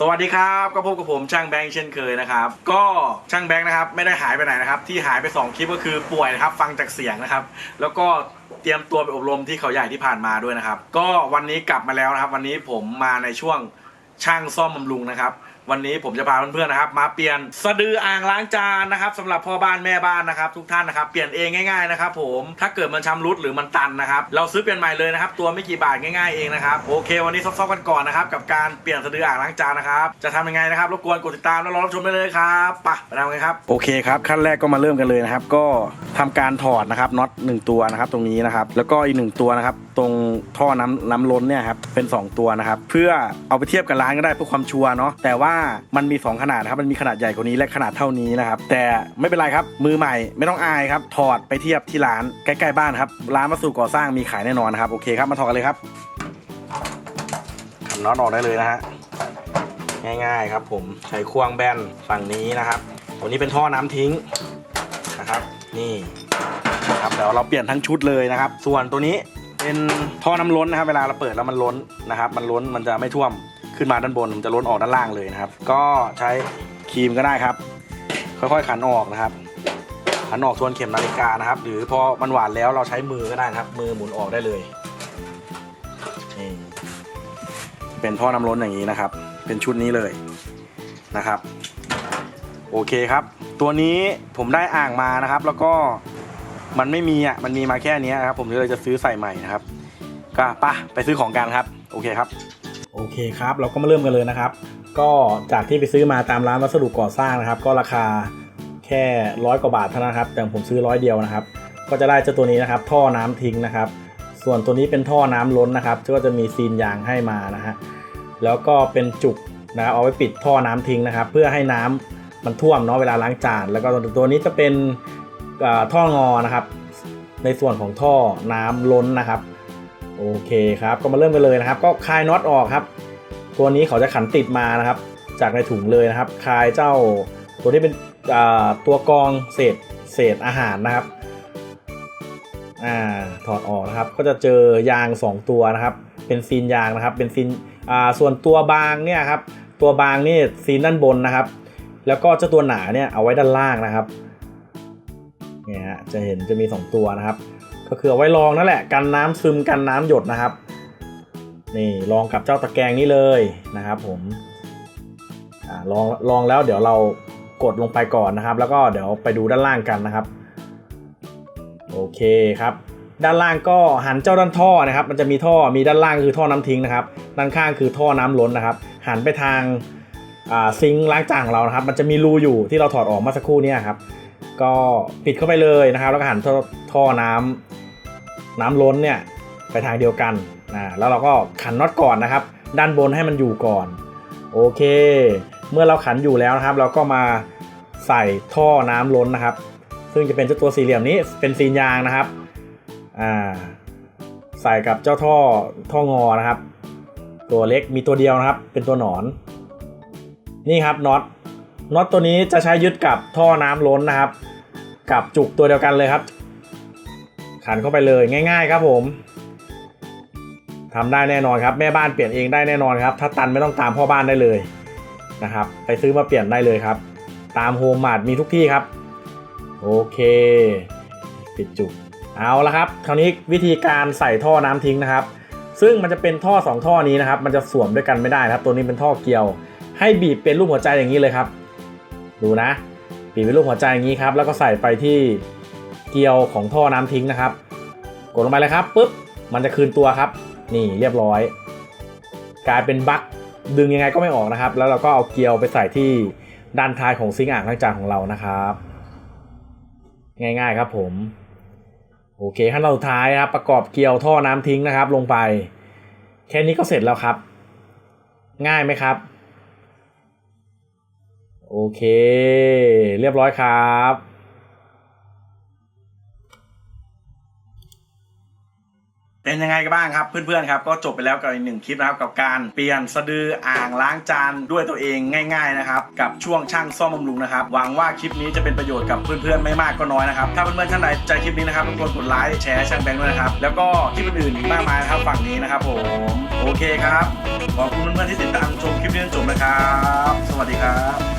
สวัสดีครับก็พบกับผมช่างแบงค์เช่นเคยนะครับก็ช่างแบงค์นะครับไม่ได้หายไปไหนนะครับที่หายไป2คลิปก็คือป่วยนะครับฟังจากเสียงนะครับ แล้วก็เตรียมตัวไปอบรมที่เขาใหญ่ที่ผ่านมาด้วยนะครับ ก็วันนี้กลับมาแล้วนะครับ วันนี้ผมมาในช่วงช่างซ่อมบำรุงนะครับ วันนี้ผมจะพาเพื่อนๆนะครับ มาเปลี่ยนสะดืออ่างล้างจานนะครับสำหรับพ่อบ้านแม่บ้านนะครับ ทุกท่านนะครับเปลี่ยนเองง่ายๆนะครับผมถ้าเกิดมันชำรุดหรือมันตันนะครับ เราซื้อเปลี่ยนใหม่เลยนะครับ ตัวไม่กี่บาทง่ายๆเองนะครับโอเค วันนี้ซอฟๆกันก่อนนะครับกับการเปลี่ยนสะดืออ่างล้างจานนะครับจะทำยังไงนะครับรบกวนกดติดตามแล้วรอรับชมได้เลยครับไปไปทำกันครับโอเคครับขั้นแรกก็มาเริ่มกันเลยนะครับ ก็ทำการถอดนะครับน็อตหนึ่งตัวนะครับตรงนี้นะครับแล้วก็อีกหนึ่งตัวนะครับ ตรงท่อน้ำน้ำล้นเนี่ยครับเป็น 2 ตัวนะครับเพื่อเอาไปเทียบกับร้านก็ได้เพื่อความชัวร์เนาะแต่ว่ามันมี 2 ขนาดนะครับมันมีขนาดใหญ่กว่านี้และขนาดเท่านี้นะครับแต่ไม่เป็นไรครับมือใหม่ไม่ต้องอายครับถอดไปเทียบที่ร้านใกล้ๆบ้านครับร้านวัสดุก่อสร้างมีขายแน่นอนครับโอเคครับมาถอดกันเลยครับทำน็อตออกได้เลยนะฮะง่ายๆครับ ผมใช้ควงแบนฝั่งนี้นะครับตัวนี้เป็นท่อน้ำทิ้งนะครับ นี่ครับเดี๋ยวเราเปลี่ยนทั้งชุดเลยนะครับ ส่วนตัวนี้ เป็นท่อน้ำล้นนะครับ เวลาเราเปิดแล้วมันล้นนะครับ มันล้นมันจะไม่ท่วมขึ้นมาด้านบนมันจะล้นออกด้านล่างเลยนะครับ ก็ใช้ครีมก็ได้ครับ ค่อยๆขันออกนะครับขันออกทวนเข็มนาฬิกานะครับ หรือพอมันหวานแล้วเราใช้มือก็ได้นะครับ มือหมุนออกได้เลยนี่เป็นท่อน้ำล้นอย่างนี้นะครับ เป็นชุดนี้เลยนะครับ โอเคครับ ตัวนี้ผมได้อ่างมานะครับ แล้วก็ มันไม่มีอะมันมีมาแค่นี้ครับผมเลยจะซื้อใส่ใหม่นะครับ ก็ปะไปซื้อของกันครับ โอเคครับ โอเคครับ เราก็มาเริ่มกันเลยนะครับ ก็จากที่ไปซื้อมาตามร้านวัสดุก่อสร้างนะครับ ก็ราคาแค่ร้อยกว่าบาทเท่านั้นครับ แต่ผมซื้อร้อยเดียวนะครับ ก็จะได้เจ้าตัวนี้นะครับ ท่อน้ำทิ้งนะครับ ส่วนตัวนี้เป็นท่อน้ำล้นนะครับก็จะมีซีนยางให้มานะฮะแล้วก็เป็นจุกนะเอาไว้ปิดท่อน้ำทิ้งนะครับ เพื่อให้น้ำมันท่วมเนาะเวลาล้างจาน แล้วก็ตัวนี้จะเป็น ท่องอนะครับ ในส่วนของท่อน้ำล้นนะครับ โอเคครับ ก็มาเริ่มกันเลยนะครับ ก็คลายน็อตออกครับ ตัวนี้เขาจะขันติดมานะครับ จากในถุงเลยนะครับ คลายเจ้าตัวที่เป็นตัวกองเศษเศษอาหารนะครับอ่าถอดออกนะครับ ก็จะเจอยาง 2 ตัวนะครับ เป็นซีนยางนะครับ เป็นซีนอ่าส่วนตัวบางเนี่ยครับ ตัวบางนี่ซีนด้านบนนะครับ แล้วก็เจ้าตัวหนาเนี่ยเอาไว้ด้านล่างนะครับ เนี่ยฮะจะเห็นจะมี 2 ตัวนะครับ ก็คือเอาไว้รองนั่นแหละกันน้ำซึมกันน้ำหยดนะครับ นี่ลองกับเจ้าตะแกรงนี้เลยนะครับผมอ่าลองลองแล้วเดี๋ยวเรากดลงไปก่อนนะครับ แล้วก็เดี๋ยวไปดูด้านล่างกันนะครับ โอเคครับ ด้านล่างก็หันเจ้าด้านท่อนะครับ มันจะมีท่อมีด้านล่างคือท่อน้ำทิ้งนะครับ ด้านข้างคือท่อน้ำล้นนะครับ หันไปทางซิงค์ล้างจานของเรานะครับ มันจะมีรูอยู่ที่เราถอดออกเมื่อสักครู่นี้ครับ ก็ปิดเข้าไปเลยนะครับ แล้วก็หันท่อท่อน้ำน้ำล้นเนี่ยไปทางเดียวกันนะแล้วเราก็ขันน็อตก่อนนะครับ ด้านบนให้มันอยู่ก่อน โอเค เมื่อเราขันอยู่แล้วนะครับ เราก็มาใส่ท่อน้ำล้นนะครับ ซึ่งจะเป็นเจ้าตัวสี่เหลี่ยมนี้เป็นซีนยางนะครับอ่าใส่กับเจ้าท่อท่องอนะครับ ตัวเล็กมีตัวเดียวนะครับ เป็นตัวหนอน นี่ครับน็อต น็อตตัวนี้จะใช้ยึดกับท่อน้ำล้นนะครับ กับจุกตัวเดียวกันเลยครับ ขันเข้าไปเลยง่าย ๆ ครับผมทำได้แน่นอนครับ แม่บ้านเปลี่ยนเองได้แน่นอนครับ ถ้าตันไม่ต้องตามพ่อบ้านได้เลยนะครับ ไปซื้อมาเปลี่ยนได้เลยครับ ตามโฮมมาร์ทมีทุกที่ครับ โอเค ปิดจุกเอาละครับ คราวนี้วิธีการใส่ท่อน้ำทิ้งนะครับ ซึ่งมันจะเป็นท่อ 2 ท่อนี้นะครับ มันจะสวมด้วยกันไม่ได้นะครับ ตัวนี้เป็นท่อเกลียว ให้บีบเป็นรูปหัวใจอย่างนี้เลยครับ ดูนะบีบเป็นรูปหัวใจอย่างนี้ครับ แล้วก็ใส่ไปที่เกลียวของท่อน้ำทิ้งนะครับ กดลงไปเลยครับปุ๊บมันจะคืนตัวครับ นี่เรียบร้อย กลายเป็นบั๊กดึงยังไงก็ไม่ออกนะครับ แล้วเราก็เอาเกลียวไปใส่ที่ด้านท้ายของซิงค์อ่างล้างจานของเรานะครับ ง่ายๆครับผม โอเคขั้นตอนสุดท้ายนะครับ ประกอบเกลียวท่อน้ำทิ้งนะครับ ลงไป แค่นี้ก็เสร็จแล้วครับ ง่ายไหมครับ โอเค เรียบร้อยครับเป็นยังไงกันบ้างครับเพื่อนๆครับก็จบไปแล้วกับอีกหนึ่งคลิปนะครับกับการเปลี่ยนสะดืออ่างล้างจานด้วยตัวเองง่าย ๆนะครับ กับช่วงช่างซ่อมบำรุงนะครับหวังว่าคลิปนี้จะเป็นประโยชน์กับเพื่อนๆไม่มากก็น้อยนะครับถ้าเพื่อนๆท่านใดใจคลิปนี้นะครับรบกวนกดไลค์แชร์ช่างแบงค์ด้วยนะครับแล้วก็คลิปอื่นๆอีกมากมายนะครับฝั่งนี้นะครับผมโอเคครับขอบคุณเพื่อนๆที่ติดตามชมคลิปนี้จนจบนะครับ สวัสดีครับ